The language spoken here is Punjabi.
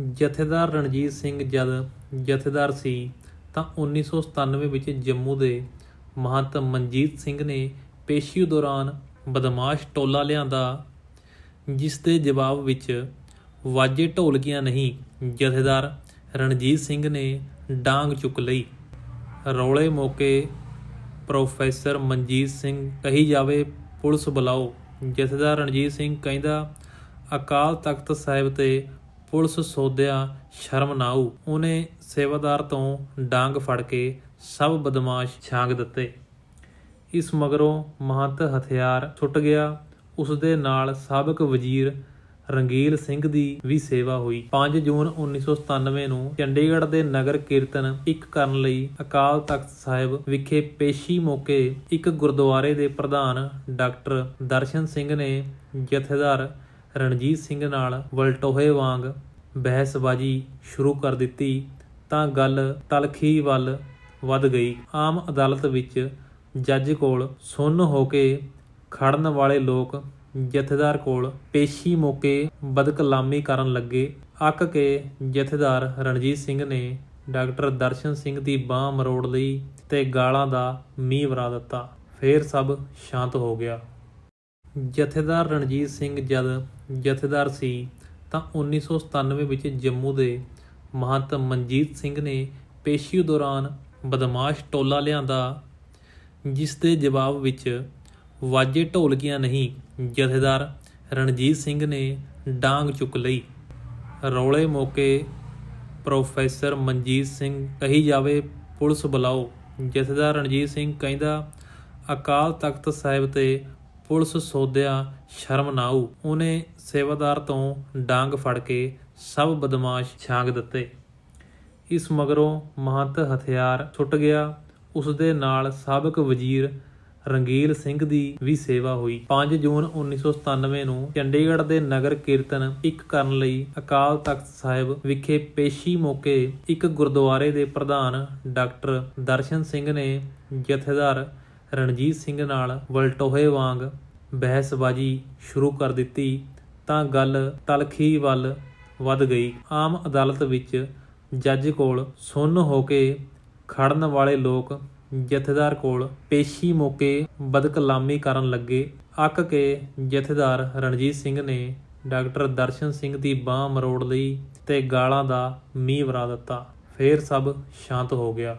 ਜਥੇਦਾਰ ਰਣਜੀਤ ਸਿੰਘ ਜਦ ਜਥੇਦਾਰ ਸੀ ਤਾਂ 1997 ਵਿੱਚ ਜੰਮੂ ਦੇ ਮਹੰਤ ਮਨਜੀਤ ਸਿੰਘ ਨੇ ਪੇਸ਼ੀ ਦੌਰਾਨ ਬਦਮਾਸ਼ ਟੋਲਾ ਲਿਆਂਦਾ ਜਿਸ ਦੇ ਜਵਾਬ ਵਿੱਚ ਵਾਜੇ ਢੋਲਕੀਆਂ ਨਹੀਂ, ਜਥੇਦਾਰ ਰਣਜੀਤ ਸਿੰਘ ਨੇ ਡਾਂਗ ਚੁੱਕ ਲਈ। ਰੌਲੇ ਮੌਕੇ ਪ੍ਰੋਫੈਸਰ ਮਨਜੀਤ ਸਿੰਘ ਕਹੀ ਜਾਵੇ, ਪੁਲਿਸ ਬੁਲਾਓ। ਜਥੇਦਾਰ ਰਣਜੀਤ ਸਿੰਘ ਕਹਿੰਦਾ, ਅਕਾਲ ਤਖਤ ਸਾਹਿਬ ਤੇ ਪੁਲਿਸ ਸੋਧਿਆ ਸ਼ਰਮ ਨਾ ਆਊ। ਉਹਨੇ ਸੇਵਾਦਾਰ ਤੋਂ ਡਾਂਗ ਫੜ ਕੇ ਸਭ ਬਦਮਾਸ਼ ਛਾਂਗ ਦਿੱਤੇ। ਇਸ ਮਗਰੋਂ ਮਹੰਤ ਹਥਿਆਰ ਛੁੱਟ ਗਿਆ। ਉਸ ਦੇ ਨਾਲ ਸਾਬਕ ਵਜ਼ੀਰ ਰੰਗੀਲ ਸਿੰਘ ਦੀ ਵੀ ਸੇਵਾ ਹੋਈ। 5 ਜੂਨ 1997 ਨੂੰ ਚੰਡੀਗੜ੍ਹ ਦੇ ਨਗਰ ਕੀਰਤਨ ਇੱਕ ਕਰਨ ਲਈ ਅਕਾਲ ਤਖਤ ਸਾਹਿਬ ਵਿਖੇ ਪੇਸ਼ੀ ਮੌਕੇ ਇੱਕ ਗੁਰਦੁਆਰੇ ਦੇ ਪ੍ਰਧਾਨ ਡਾਕਟਰ ਦਰਸ਼ਨ ਸਿੰਘ ਨੇ ਜਥੇਦਾਰ ਰਣਜੀਤ ਸਿੰਘ ਨਾਲ ਵਲਟੋਹੇ ਵਾਂਗ ਬਹਿਸਬਾਜ਼ੀ ਸ਼ੁਰੂ ਕਰ ਦਿੱਤੀ ਤਾਂ ਗੱਲ ਤਲਖੀ ਵੱਲ ਵੱਧ ਗਈ। ਆਮ ਅਦਾਲਤ ਵਿੱਚ ਜੱਜ ਕੋਲ ਸੁੰਨ ਹੋ ਕੇ ਖੜਨ ਵਾਲੇ ਲੋਕ ਜਥੇਦਾਰ ਕੋਲ ਪੇਸ਼ੀ ਮੌਕੇ ਬਦਕਲਾਮੀ ਕਰਨ ਲੱਗੇ। ਅੱਕ ਕੇ ਜਥੇਦਾਰ ਰਣਜੀਤ ਸਿੰਘ ਨੇ ਡਾਕਟਰ ਦਰਸ਼ਨ ਸਿੰਘ ਦੀ ਬਾਹ ਮਰੋੜ ਲਈ ਤੇ ਗਾਲਾਂ ਦਾ ਮੀਂਹ ਵਰਾ ਦਿੱਤਾ। ਫੇਰ ਸਭ ਸ਼ਾਂਤ ਹੋ ਗਿਆ। ਜਥੇਦਾਰ ਰਣਜੀਤ ਸਿੰਘ ਜਦ ਜਥੇਦਾਰ ਸੀ ਤਾਂ 1997 ਵਿੱਚ ਜੰਮੂ ਦੇ ਮਹੰਤ ਮਨਜੀਤ ਸਿੰਘ ਨੇ ਪੇਸ਼ੀ ਦੌਰਾਨ ਬਦਮਾਸ਼ ਟੋਲਾ ਲਿਆਂਦਾ, ਜਿਸ ਦੇ ਜਵਾਬ ਵਿੱਚ ਵਾਜੇ ਢੋਲਕੀਆਂ ਨਹੀਂ, ਜਥੇਦਾਰ ਰਣਜੀਤ ਸਿੰਘ ਨੇ ਡਾਂਗ ਚੁੱਕ ਲਈ। ਰੌਲੇ ਮੌਕੇ ਪ੍ਰੋਫੈਸਰ ਮਨਜੀਤ ਸਿੰਘ ਕਹੀ ਜਾਵੇ, ਪੁਲਿਸ ਬੁਲਾਓ। ਜਥੇਦਾਰ ਰਣਜੀਤ ਸਿੰਘ ਕਹਿੰਦਾ, ਅਕਾਲ ਤਖਤ ਸਾਹਿਬ ਤੇ ਪੁਲਿਸ ਸੋਧਿਆ ਸ਼ਰਮ ਨਾ ਆਊ। ਉਹਨੇ ਸੇਵਾਦਾਰ ਤੋਂ ਡਾਂਗ ਫੜ ਕੇ ਸਭ ਬਦਮਾਸ਼ ਛਾਂਗ ਦਿੱਤੇ। ਇਸ ਮਗਰੋਂ ਮਹੰਤ ਹਥਿਆਰ ਛੁੱਟ ਗਿਆ। ਉਸ ਦੇ ਨਾਲ ਸਾਬਕ ਵਜ਼ੀਰ ਰੰਗੀਲ ਸਿੰਘ ਦੀ ਵੀ ਸੇਵਾ ਹੋਈ। 5 ਜੂਨ 1997 ਨੂੰ ਚੰਡੀਗੜ੍ਹ ਦੇ ਨਗਰ ਕੀਰਤਨ ਇੱਕ ਕਰਨ ਲਈ ਅਕਾਲ ਤਖਤ ਸਾਹਿਬ ਵਿਖੇ ਪੇਸ਼ੀ ਮੌਕੇ ਇੱਕ ਗੁਰਦੁਆਰੇ ਦੇ ਪ੍ਰਧਾਨ ਡਾਕਟਰ ਦਰਸ਼ਨ ਸਿੰਘ ਨੇ ਜਥੇਦਾਰ ਰਣਜੀਤ ਸਿੰਘ ਨਾਲ ਵਲਟੋਹੇ ਵਾਂਗ ਬਹਿਸਬਾਜ਼ੀ ਸ਼ੁਰੂ ਕਰ ਦਿੱਤੀ, ਤਾਂ ਗੱਲ ਤਲਖੀ ਵੱਲ ਵੱਧ ਗਈ। ਆਮ ਅਦਾਲਤ ਵਿੱਚ ਜੱਜ ਕੋਲ ਸੁੰਨ ਹੋ ਕੇ ਖੜਨ ਵਾਲੇ ਲੋਕ ਜਥੇਦਾਰ ਕੋਲ ਪੇਸ਼ੀ ਮੌਕੇ ਬਦਕਲਾਮੀ ਕਰਨ ਲੱਗੇ। ਅੱਕ ਕੇ ਜਥੇਦਾਰ ਰਣਜੀਤ ਸਿੰਘ ਨੇ ਡਾਕਟਰ ਦਰਸ਼ਨ ਸਿੰਘ ਦੀ ਬਾਹ ਮਰੋੜ ਲਈ ਤੇ ਗਾਲਾਂ ਦਾ ਮੀਂਹ ਵਰਾ ਦਿੱਤਾ। ਫੇਰ ਸਭ ਸ਼ਾਂਤ ਹੋ ਗਿਆ।